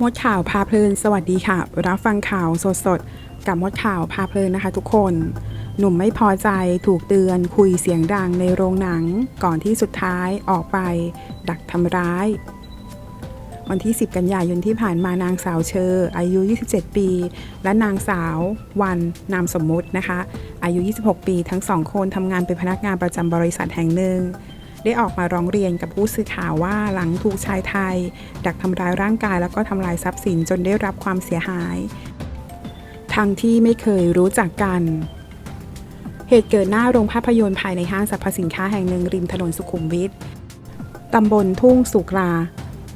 มดข่าวพาเพลิน สวัสดีค่ะ รับฟังข่าวสดๆกับมดข่าวพาเพลินนะคะ ทุกคน หนุ่มไม่พอใจถูกเตือนคุยเสียงดังในโรงหนัง ก่อนที่สุดท้ายออกไป ดักทำร้าย วันที่ 10 กันยายนที่ผ่านมานางสาวเชอ อายุ 27 ปี และนางสาววันนามสมมุตินะคะ อายุ 26 ปี ทั้งสองคนทำงานเป็นพนักงานประจำบริษัทแห่งหนึ่ง ได้ออกมาร้องเรียนกับผู้สื่อข่าวว่าหลังถูกชายไทย ดักทำร้ายร่างกายแล้วก็ทำลายทรัพย์สินจนได้รับความเสียหาย ทั้งที่ไม่เคยรู้จักกัน เหตุเกิดหน้าโรงภาพยนตร์ภายในห้างสรรพสินค้าแห่งหนึ่งริมถนนสุขุมวิทตำบลทุ่งสุกลา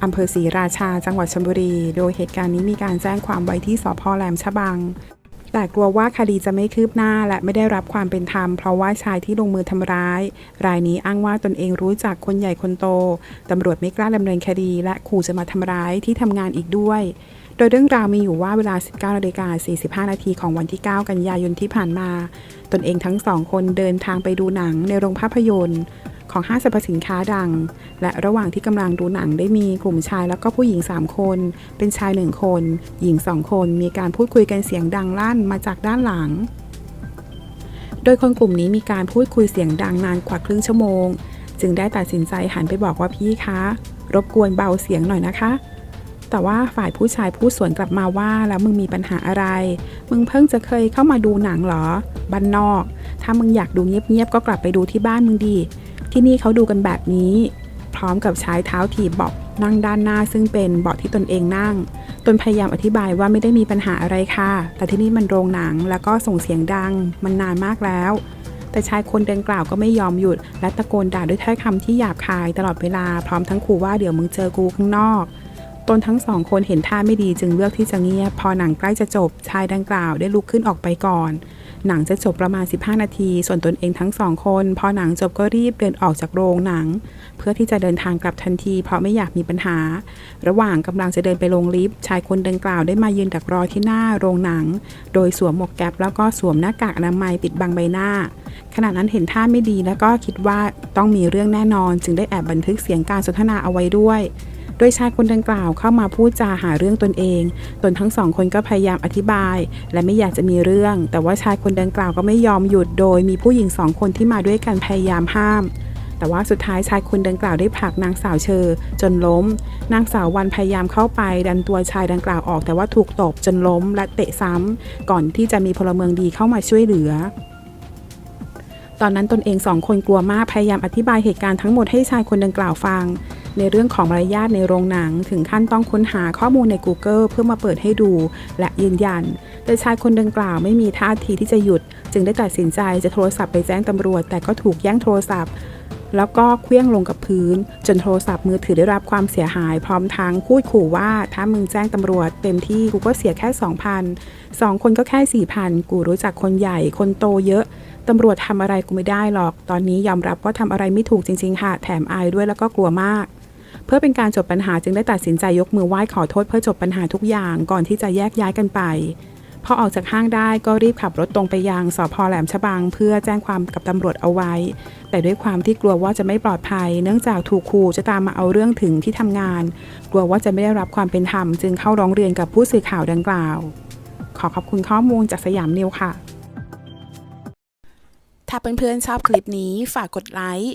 อำเภอศรีราชา จังหวัดชลบุรี โดยเหตุการณ์นี้มีการแจ้งความไว้ที่สพแหลมฉบัง แต่กลัวว่าคดีจะไม่คืบหน้าและไม่ได้รับความเป็นธรรม เพราะว่าชายที่ลงมือทำร้าย รายนี้อ้างว่าตนเองรู้จักคนใหญ่คนโตตำรวจไม่กล้าดำเนินคดี และขู่จะมาทำร้ายที่ทำงานอีกด้วยโดยเรื่องราวมีอยู่ว่าเวลา 19นาฬิกา45 นาทีของวันที่ 9 กันยายนที่ผ่านมา ตนเองทั้งสองคนเดินทางไปดูหนังในโรงภาพยนตร์ ของห้างสรรพสินค้าดัง และระหว่างที่กำลังดูหนังได้มีกลุ่มชายแล้วก็ผู้หญิง 3 คน เป็นชาย 1 คน หญิง 2 คนมีการพูดคุยกันเสียงดังลั่นมาจากด้านหลัง โดยคนกลุ่มนี้มีการพูดคุยเสียงดังนานกว่าครึ่งชั่วโมง จึงได้ตัดสินใจหันไปบอกว่าพี่คะ รบกวนเบาเสียงหน่อยนะคะแต่ว่าฝ่ายผู้ชายพูดสวนกลับมาว่าแล้วมึงมีปัญหาอะไร มึงเพิ่งจะเคยเข้ามาดูหนังเหรอ บ้านนอก ถ้ามึงอยากดูเงียบๆก็กลับไปดูที่บ้านมึงดี ที่นี่เขาดูกันแบบนี้ พร้อมกับใช้เท้าถีบเบาะนั่งด้านหน้า ซึ่งเป็นเบาะที่ตนเองนั่ง ตนพยายามอธิบายว่าไม่ได้มีปัญหาอะไรค่ะ แต่ที่นี่มันโรงหนังแล้วก็ส่งเสียงดัง มันนานมากแล้ว แต่ชายคนดังกล่าวก็ไม่ยอมหยุด และตะโกนด่าด้วยถ้อยคำที่หยาบคายตลอดเวลาพร้อมทั้งขู่ว่าเดี๋ยวมึงเจอกูข้างนอกตนทั้งสองคนเห็นท่าไม่ดีจึงเลือกที่จะเงียบ พอหนังใกล้จะจบ ชายดังกล่าวได้ลุกขึ้นออกไปก่อน หนังจะจบประมาณ 15 นาที ส่วนตนเองทั้งสองคน พอหนังจบก็รีบเดินออกจากโรงหนัง เพื่อที่จะเดินทางกลับทันที เพราะไม่อยากมีปัญหา ระหว่างกำลังจะเดินไปลงลิฟต์ชายคนดังกล่าวได้มายืนดักรอที่หน้าโรงหนัง โดยสวมหมวกแก๊ปแล้วก็สวมหน้ากากอนามัยปิดบังใบหน้า ขณะนั้นเห็นท่าไม่ดีแล้วก็คิดว่าต้องมีเรื่องแน่นอน จึงได้แอบบันทึกเสียงการสนทนาเอาไว้ด้วย โดยชายคนดังกล่าวเข้ามาพูดจาหาเรื่องตนเอง ตนทั้งสองคนก็พยายามอธิบาย และไม่อยากจะมีเรื่อง แต่ว่าชายคนดังกล่าวก็ไม่ยอมหยุดโดยมีผู้หญิงสองคนที่มาด้วยกันพยายามห้ามแต่ว่าสุดท้ายชายคนดังกล่าวได้ผลักนางสาวเชอ จนล้ม นางสาววันพยายามเข้าไป ดันตัวชายดังกล่าวออก แต่ว่าถูกตบจนล้มและเตะซ้ำก่อนที่จะมีพลเมืองดีเข้ามาช่วยเหลือ ตอนนั้นตนเองสองคนกลัวมากพยายามอธิบายเหตุการณ์ทั้งหมดให้ชายคนดังกล่าวฟัง ในเรื่องของมารยาทในโรงหนัง ถึงขั้นต้องค้นหาข้อมูลใน Google เพื่อมาเปิดให้ดู และยืนยันแต่ชายคนดังกล่าวไม่มีท่าทีที่จะหยุด จึงได้ตัดสินใจจะโทรศัพท์ไปแจ้งตำรวจ แต่ก็ถูกแย่งโทรศัพท์ แล้วก็เคลี้ยงลงกับพื้น จนโทรศัพท์มือถือได้รับความเสียหาย พร้อมทั้งพูดขู่ว่าถ้ามึงแจ้งตำรวจ เต็มที่กูก็เสียแค่2,000สองคนก็แค่4,000กูรู้จักคนใหญ่คนโตเยอะตำรวจทำอะไรกูไม่ได้หรอก ตอนนี้ยอมรับว่าทำอะไรไม่ถูกจริง ๆ ค่ะ แถมอายด้วยแล้วก็กลัวมาก เพื่อเป็นการจบปัญหาจึงได้ตัดสินใจยกมือไหว้ขอโทษเพื่อจบปัญหาทุกอย่างก่อนที่จะแยกย้ายกันไป พอออกจากห้างได้ก็รีบขับรถตรงไปยังสพแหลมฉบัง เพื่อแจ้งความกับตำรวจเอาไว้ แต่ด้วยความที่กลัวว่าจะไม่ปลอดภัย เนื่องจากถูกขู่จะตามมาเอาเรื่องถึงที่ทำงาน กลัวว่าจะไม่ได้รับความเป็นธรรมจึงเข้าร้องเรียนกับผู้สื่อข่าวดังกล่าว ขอขอบคุณข้อมูลจากสยามนิวค่ะ ถ้าเพื่อนๆชอบคลิปนี้ฝากกดไลค์